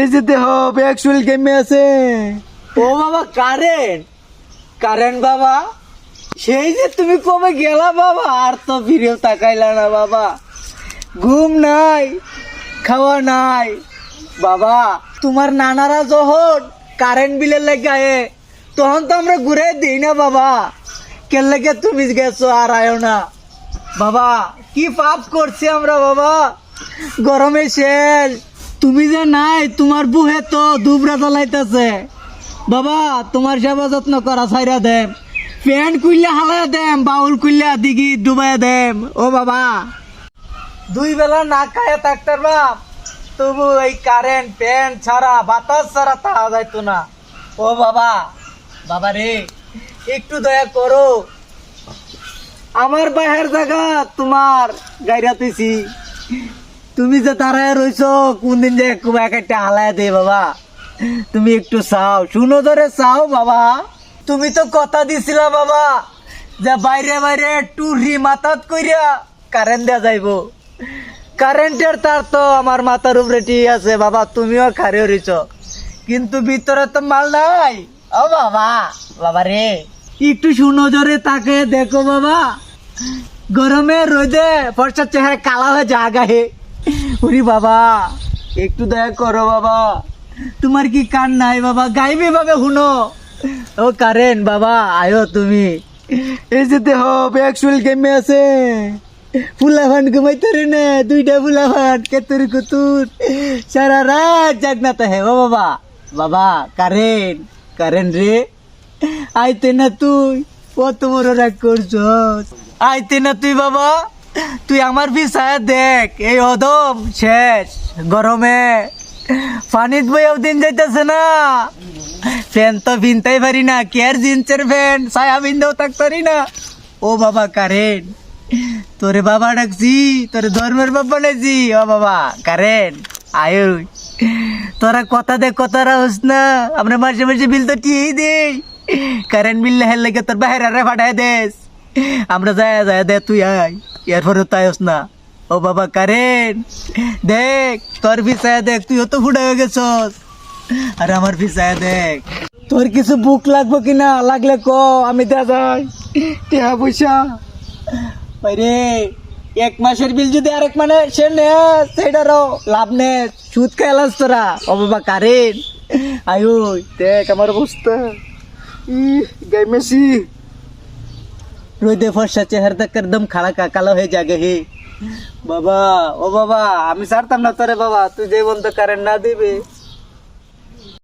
এই যে দেহ অ্যাকচুয়াল গেমে আছে। ও বাবা, কারেন্ট। কারেন্ট বাবা, সেই যে তুমি কবে গেলা বাবা, আর তো ফিরেও তাকাইলা না বাবা। ঘুম নাই, খাওয়া নাই। বাবা, তোমার নানারা যখন কারেন্ট বিলের লেগে তখন তো আমরা ঘুরে দিই না বাবা। কেন লেগে তুমি গেছো আর আয়ো না। বাবা, কি পাপ করছি আমরা বাবা। গরমে শেষ। তুমি যে নাই, তোমার বুহে তো দুবরা জ্বলাইতেছে। বাবা, তোমার সেবা যত্ন করা ছাইরা দেম। প্যান্ট কুইলে হালায় দেম, বাউল কুইলে দিঘি ডুবাই দেম। ও বাবা, দুই বেলা না খায় থাকতে বাপ তবু এই কারেন্ট প্যান্ট ছাড়া, বাতাস ছাড়া তাহা যাইতো না। ও বাবা বাবা রে, একটু দয়া করো। আমার বাহের জায়গা তোমার গাইরাতেছি তুমি যে তারায় রইছো কোন দিন যে খুব একটা হালায় দে বাবা। তুমি একটু চাও, শুনো ধরে চাও বাবা। তুমি তো কথা দিছিলা বাবা, যে বাইরে বাইরে টুরি মাথাত কইরা কারেন্ট দেয়া যাইবো। কারেন্টের তার তো আমার মাথার উপরে ঠিক আছে বাবা, তুমিও খারে রইছ। কিন্তু ভিতরে তো মাল নাই। ও বাবা বাবা রে। একটু শুনো জোরে তাকে, দেখো বাবা। গরমে রোদে ফর্সার চেহারা কালা হয়ে জাগা হে। উরি বাবা, একটু দয়া করো বাবা। তোমার কি কান নাই বাবা? গাইবে ভাবে শুনো ও কারেন বাবা, আয়ো তুমি। এই যে দেহ অ্যাকচুয়াল গেমে আছে। ফুলাফান ঘুমাইতে না, দুইটা ফুলাফান কেতুর কুতুর। সারা রাত জাগনাতে হে, ও বাবা। বাবা, কারেন কারেন রে। আইতে না তুই, কত বড় রাগ করছস। আইতে না তুই বাবা। তুই আমার বিছায় দেখ, এই অদম শেষ গরমে। পানিত বইয়াও দিন যাইতেছে না। ফ্যান তো ভিনতেই পারি না কেয়ার জিন্সের ফ্যান? ছায়া ভিনতেও থাকতে পারি না। ও বাবা, কারেন। তোরে বাবা ডাকছি, তোরে ধর্মের বাবা ডাকছি ও বাবা, কারেন, আয়ু তোরা কথা দে, কথা রাখস না। আমরা মাসে মাসে বিল তো টিয়েই দেই। কারেন্ট বিল হেল লাগে তোর বাইরে ফাটাই দেস। আমরা যায় যায়, দে, তুই আয়। এরপরে তো আয়স না। ও বাবা কারেন দেখ, তোর ভিসায় দেখ, তুইও তো ফুটা হয়ে গেছস। আর আমার ভিসায় দেখ। তোর কিছু বুক লাগবে কিনা লাগলে ক, আমি দেয়া যাই। টেহা পয়সা। রে এক মাসের বিল যদি আরেক মানে সে নে সেটারও লাভ নে। সুদ খেলাস তোরা। ও বাবা কারেন আয়ু দেখ আমার অবস্থা। ই গেমেছি রোদে ফর্সা চেহারা দেখ একদম কা কালো হয়ে যাগে হে। বাবা, ও বাবা, আমি ছাড়তাম না তোরে বাবা, তুই যে বন্ধ কারেন্ট না দিবে।